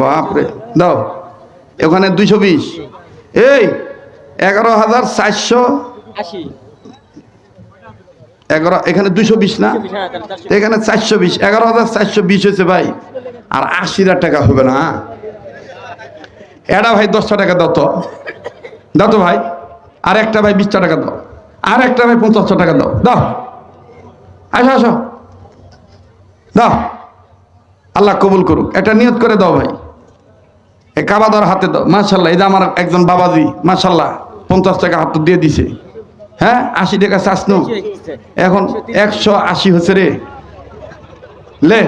বাপরে দাও ওখানে দুইশো বিশ। এই এগারো হাজার চারশো এগারো এখানে দুইশো বিশ না? হ্যাঁ এখানে চারশো বিশ এগারো হাজার চারশো বিশ হয়েছে ভাই। আর আশি হাজার টাকা হবে না এটা ভাই দশটা টাকা দাও তো। দাও তো ভাই আর একটা ভাই বিশটা টাকা দাও। আর একটা ভাই পঞ্চাশটা টাকা দাও। দাও। আসো আসো। দাও। আল্লাহ কবুল করুক। এটা নিয়ত করে দাও ভাই। এই কাবাদার হাতে দাও। মাশাল্লাহ এই যে আমার একজন বাবাজি মাশাল্লাহ পঞ্চাশ টাকা হাত দিয়ে দিছে। হ্যাঁ আশি টাকা চাষনু এখন একশো আশি হচ্ছে রে। লে।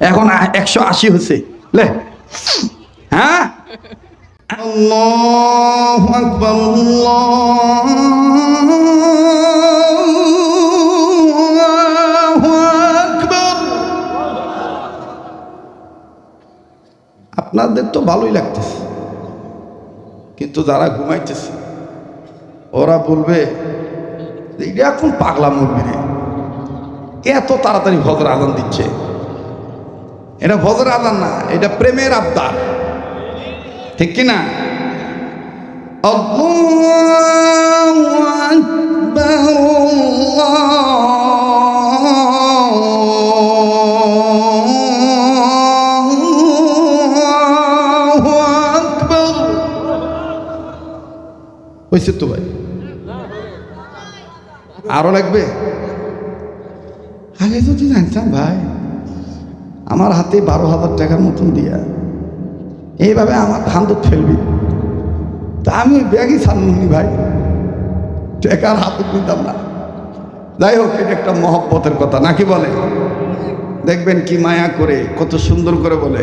এখন একশো আশি হচ্ছে। লে। হ্যাঁ? আল্লাহু আল্লাহু আপনাদের তো ভালোই লাগতেছে। কিন্তু যারা ঘুমাইতেছে, ওরা বলবে এটা এখন পাগলা মুরগি রে। এত তাড়াতাড়ি ভজর আদান দিচ্ছে। এটা ভজর আদান না, এটা প্রেমের আবদার। ঠিক কিনা? আল্লাহু হয়েছে তো ভাই? আরও লাগবে? আগে যদি জানতাম ভাই, আমার হাতে বারো হাজার টাকার মতন দিয়া এইভাবে আমার খান্দত ফেলবি। তা আমি ওই ব্যাগই ছাড়লুনি ভাই। টাকার হাতত নিতাম না। যাই হোক, এটা একটা মহব্বতের কথা, নাকি বলে? দেখবেন কি মায়া করে, কত সুন্দর করে বলে।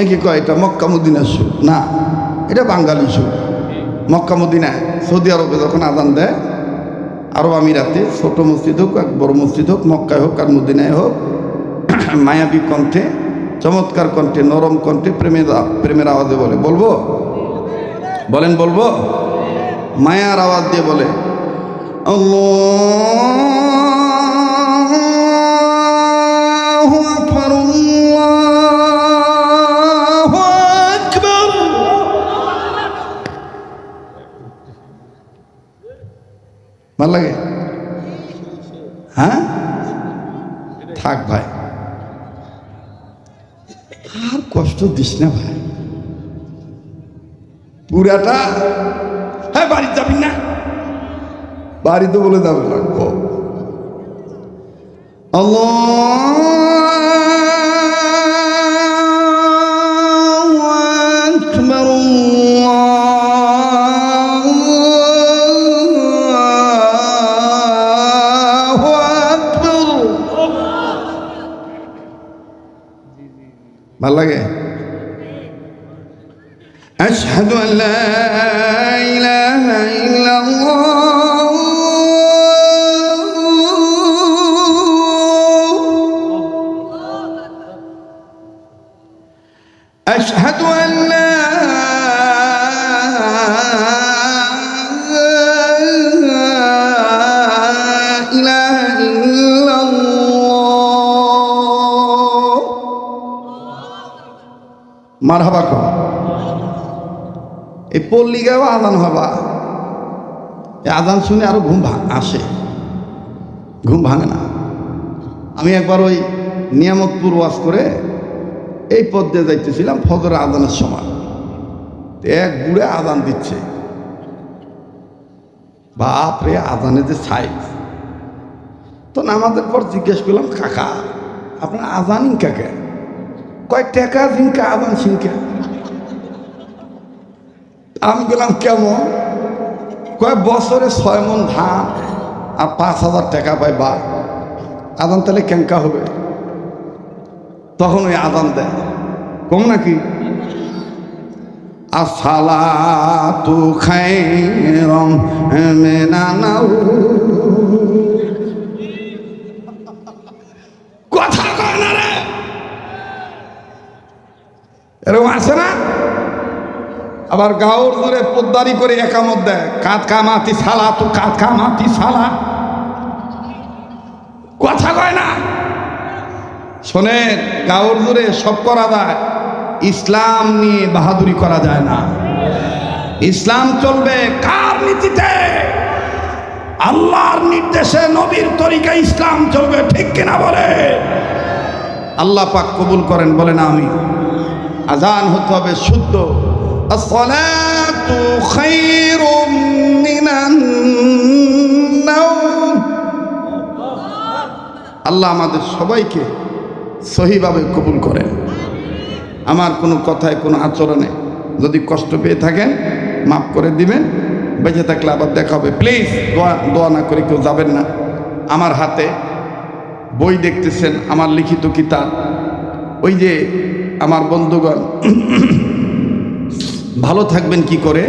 অনেকে কয়, এটা মক্কা মদিনার সুর। না, এটা বাঙালি সুর। মক্কা মদিনা সৌদি আরবে যখন আজান দেয়, আরব আমিরাতে ছোট মসজিদ হোক আর বড় মসজিদ হোক, মক্কায় হোক আর মদিনায় হোক, মায়াবী কণ্ঠে, চমৎকার কণ্ঠে, নরম কণ্ঠে প্রেমের প্রেমের আওয়াজে বলে। বলব? বলেন, বলব? মায়ার আওয়াজ দিয়ে বলে ভালো লাগে? হ্যাঁ? থাক ভাই। আর কষ্ট দিস না ভাই। পুরাটা হ্যাঁ বাড়ি যাবি না? বাড়িতে বলে যাবে লাগবো। আল্লাহ! ভাল লাগে أشهد أن لا إله إلا মারহাবা কর। এই পল্লী গায়েও আজান হবা। আজান শুনে আরও ঘুম আসে। ঘুম ভাঙে না। আমি একবার ওই নিয়ামতপুর ওয়াজ করে এই পথ দিয়ে যাইতেছিলাম ফজর আদানের সময়। এক বুড়ে আদান দিচ্ছে। বাপ রে আজানে যে সাইজ তো নামাজের পর জিজ্ঞেস করলাম, কাকা, আপনার আজান ইনকা কে কয় টাকা জিনকা আজান সিনকা? আমি বললাম, কেমন? কয়, বছরে ছয় মন ধান আর পাঁচ হাজার টাকা পাই বা আদান তাহলে কেঙ্কা হবে? তখন ওই আদান দেয়। কম নাকি? আসালাতু খায়রম মিনানাউ কথা আবার গাওর দূরে পোদ্দারি করে একামত দেয়। কাত কামাতি সালা তু কাত কামাতি সালা কথা কয় না। শোনেন, গাওর দূরে সব করা যায়, ইসলাম নিয়ে বাহাদুরি করা যায় না। ইসলাম চলবে কার নীতিতে? আল্লাহর নির্দেশে নবীর তরিকা ইসলাম চলবে, ঠিক কিনা বলে? আল্লাহ পাক কবুল করেন বলে না আমি আজান হতে হবে শুদ্ধ। আসসালাতু খায়রুম মিনান নাওম আল্লাহ আমাদের সবাইকে সহিভাবে কবুল করেন। আমার কোনো কথায়, কোনো আচরণে যদি কষ্ট পেয়ে থাকেন, মাফ করে দিবেন। বেঁচে থাকলে আবার দেখা হবে। প্লিজ দোয়া দোয়া না করে কেউ যাবেন না। আমার হাতে বই দেখতেছেন, আমার লিখিত কিতাব। ওই যে আমার বন্ধুগণ ভালো থাকবেন কি করে?